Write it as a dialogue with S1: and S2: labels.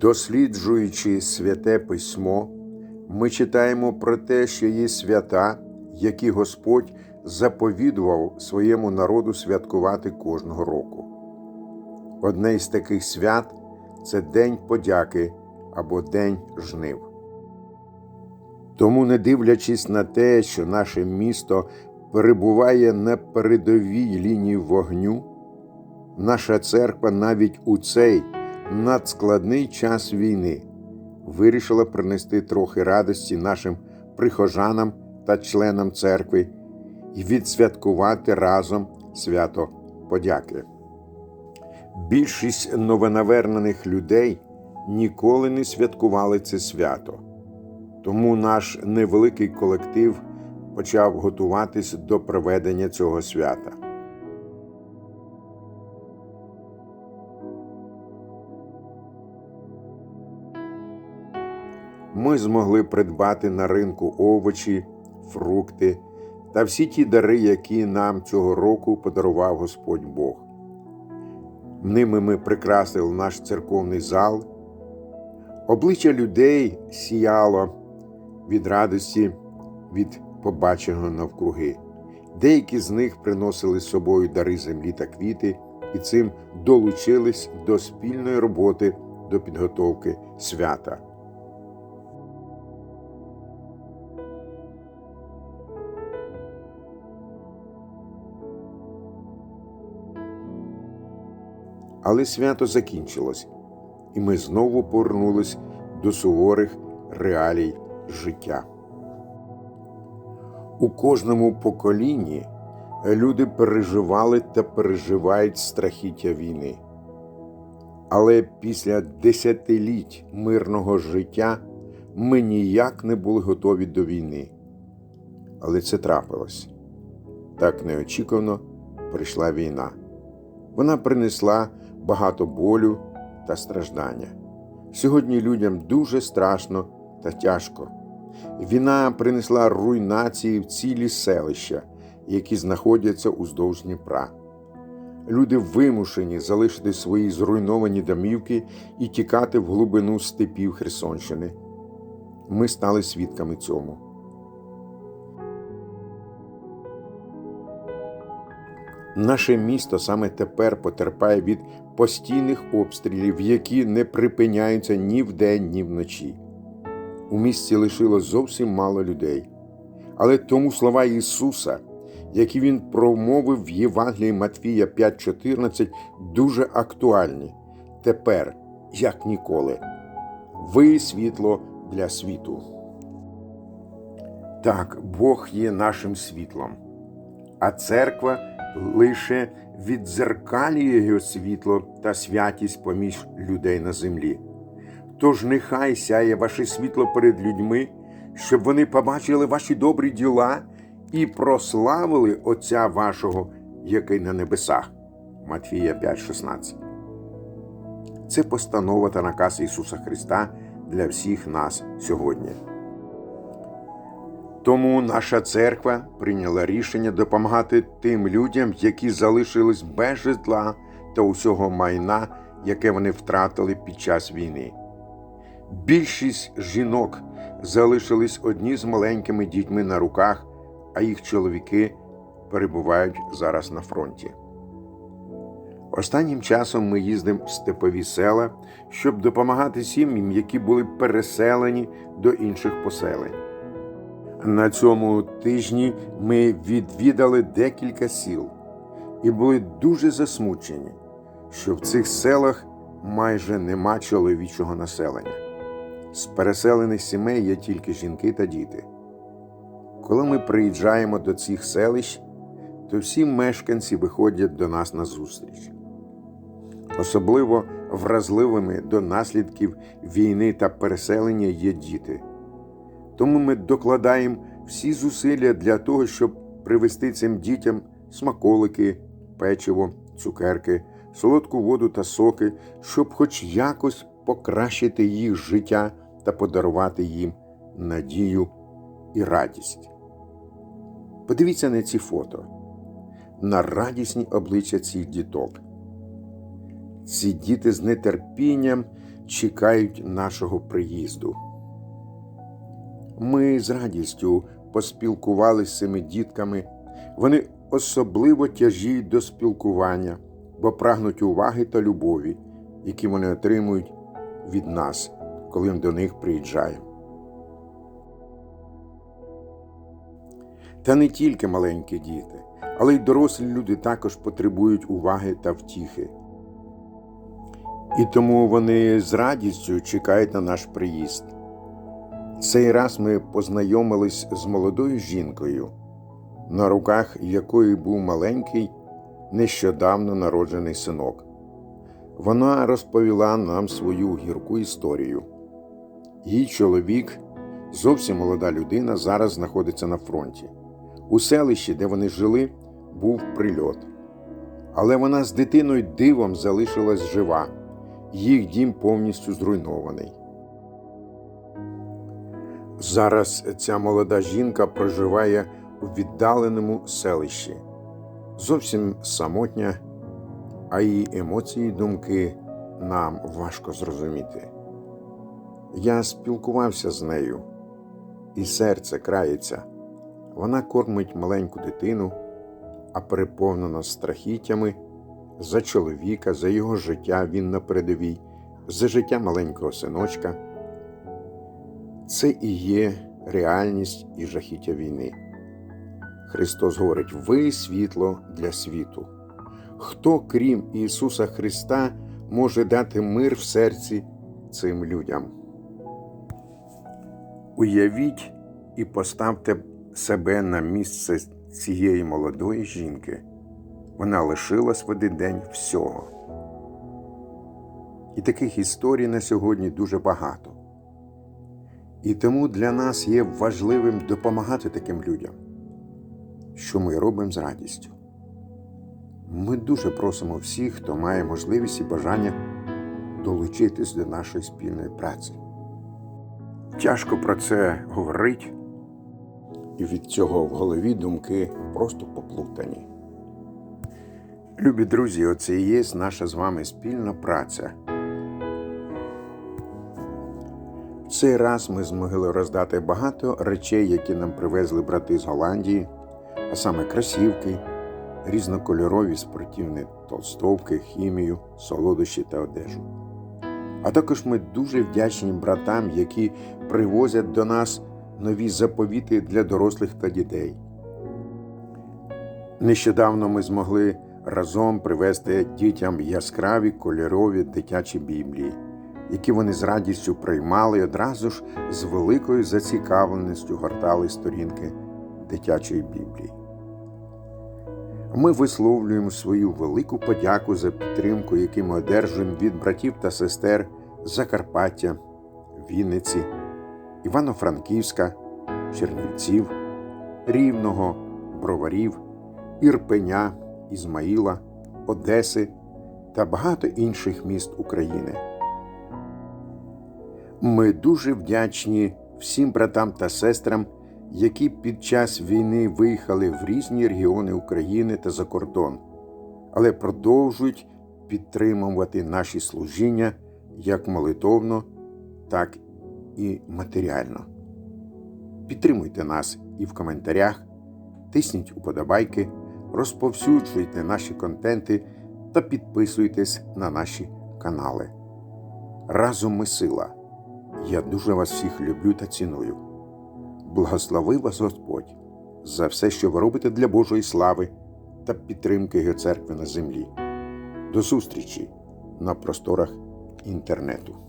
S1: Досліджуючи святе письмо, ми читаємо про те, що є свята, які Господь заповідував своєму народу святкувати кожного року. Одне із таких свят це День подяки або День жнив. Тому, не дивлячись на те, що наше місто перебуває на передовій лінії вогню, наша церква навіть у цей надскладний час війни вирішила принести трохи радості нашим прихожанам та членам церкви і відсвяткувати разом свято подяки. Більшість новонавернених людей ніколи не святкували це свято. Тому наш невеликий колектив почав готуватись до проведення цього свята. Ми змогли придбати на ринку овочі, фрукти та всі ті дари, які нам цього року подарував Господь Бог. Ними ми прикрасили наш церковний зал. Обличчя людей сіяло від радості від побаченого навкруги. Деякі з них приносили з собою дари землі та квіти і цим долучились до спільної роботи до підготовки свята. Але свято закінчилось, і ми знову повернулись до суворих реалій життя. У кожному поколінні люди переживали та переживають страхіття війни. Але після десятиліть мирного життя ми ніяк не були готові до війни. Але це трапилось. Так неочікувано прийшла війна. Вона принесла багато болю та страждання. Сьогодні людям дуже страшно та тяжко. Війна принесла руйнації в цілі селища, які знаходяться уздовж Дніпра. Люди вимушені залишити свої зруйновані домівки і тікати в глибину степів Херсонщини. Ми стали свідками цьому. Наше місто саме тепер потерпає від постійних обстрілів, які не припиняються ні вдень, ні вночі. У місті лишило зовсім мало людей. Але тому слова Ісуса, які Він промовив в Євангелії Матвія 5,14, дуже актуальні тепер, як ніколи. Ви світло для світу. Так, Бог є нашим світлом, а церква лише віддзеркалює його світло та святість поміж людей на землі. Тож нехай сяє ваше світло перед людьми, щоб вони побачили ваші добрі діла і прославили Отця вашого, який на небесах. Матфія 5,16. Це постанова та наказ Ісуса Христа для всіх нас сьогодні. Тому наша церква прийняла рішення допомагати тим людям, які залишились без житла та усього майна, яке вони втратили під час війни. Більшість жінок залишились одні з маленькими дітьми на руках, а їх чоловіки перебувають зараз на фронті. Останнім часом ми їздимо в степові села, щоб допомагати сім'ям, які були переселені до інших поселень. На цьому тижні ми відвідали декілька сіл і були дуже засмучені, що в цих селах майже нема чоловічого населення. З переселених сімей є тільки жінки та діти. Коли ми приїжджаємо до цих селищ, то всі мешканці виходять до нас на зустріч. Особливо вразливими до наслідків війни та переселення є діти. Тому ми докладаємо всі зусилля для того, щоб привезти цим дітям смаколики, печиво, цукерки, солодку воду та соки, щоб хоч якось покращити їх життя та подарувати їм надію і радість. Подивіться на ці фото, на радісні обличчя цих діток. Ці діти з нетерпінням чекають нашого приїзду. Ми з радістю поспілкувалися з цими дітками. Вони особливо тяжіють до спілкування, бо прагнуть уваги та любові, які вони отримують від нас, коли ми до них приїжджаємо. Та не тільки маленькі діти, але й дорослі люди також потребують уваги та втіхи. І тому вони з радістю чекають на наш приїзд. Цей раз ми познайомились з молодою жінкою, на руках якої був маленький, нещодавно народжений синок. Вона розповіла нам свою гірку історію. Її чоловік, зовсім молода людина, зараз знаходиться на фронті. У селищі, де вони жили, був прильот. Але вона з дитиною дивом залишилась жива, їх дім повністю зруйнований. Зараз ця молода жінка проживає у віддаленому селищі, зовсім самотня, а її емоції й думки нам важко зрозуміти. Я спілкувався з нею, і серце крається. Вона кормить маленьку дитину, а переповнена страхіттями за чоловіка, за його життя він на передовій, за життя маленького синочка. Це і є реальність і жахіття війни. Христос говорить: ви світло для світу. Хто, крім Ісуса Христа, може дати мир в серці цим людям? Уявіть і поставте себе на місце цієї молодої жінки. Вона лишилась в один день всього. І таких історій на сьогодні дуже багато. І тому для нас є важливим допомагати таким людям, що ми робимо з радістю. Ми дуже просимо всіх, хто має можливість і бажання долучитись до нашої спільної праці. Тяжко про це говорить, і від цього в голові думки просто поплутані. Любі друзі, оце і є наша з вами спільна праця. Цей раз ми змогли роздати багато речей, які нам привезли брати з Голландії, а саме красівки, різнокольорові спортивні толстовки, хімію, солодощі та одежу. А також ми дуже вдячні братам, які привозять до нас нові заповіти для дорослих та дітей. Нещодавно ми змогли разом привезти дітям яскраві кольорові дитячі біблії, які вони з радістю приймали і одразу ж з великою зацікавленістю гортали сторінки дитячої біблії. Ми висловлюємо свою велику подяку за підтримку, яку ми одержуємо від братів та сестер Закарпаття, Вінниці, Івано-Франківська, Чернівців, Рівного, Броварів, Ірпеня, Ізмаїла, Одеси та багато інших міст України. Ми дуже вдячні всім братам та сестрам, які під час війни виїхали в різні регіони України та за кордон, але продовжують підтримувати наші служіння як молитовно, так і матеріально. Підтримуйте нас і в коментарях, тисніть уподобайки, розповсюджуйте наші контенти та підписуйтесь на наші канали. Разом ми сила. Я дуже вас всіх люблю та ціную. Благослови вас Господь за все, що ви робите для Божої слави та підтримки Його церкви на землі. До зустрічі на просторах інтернету.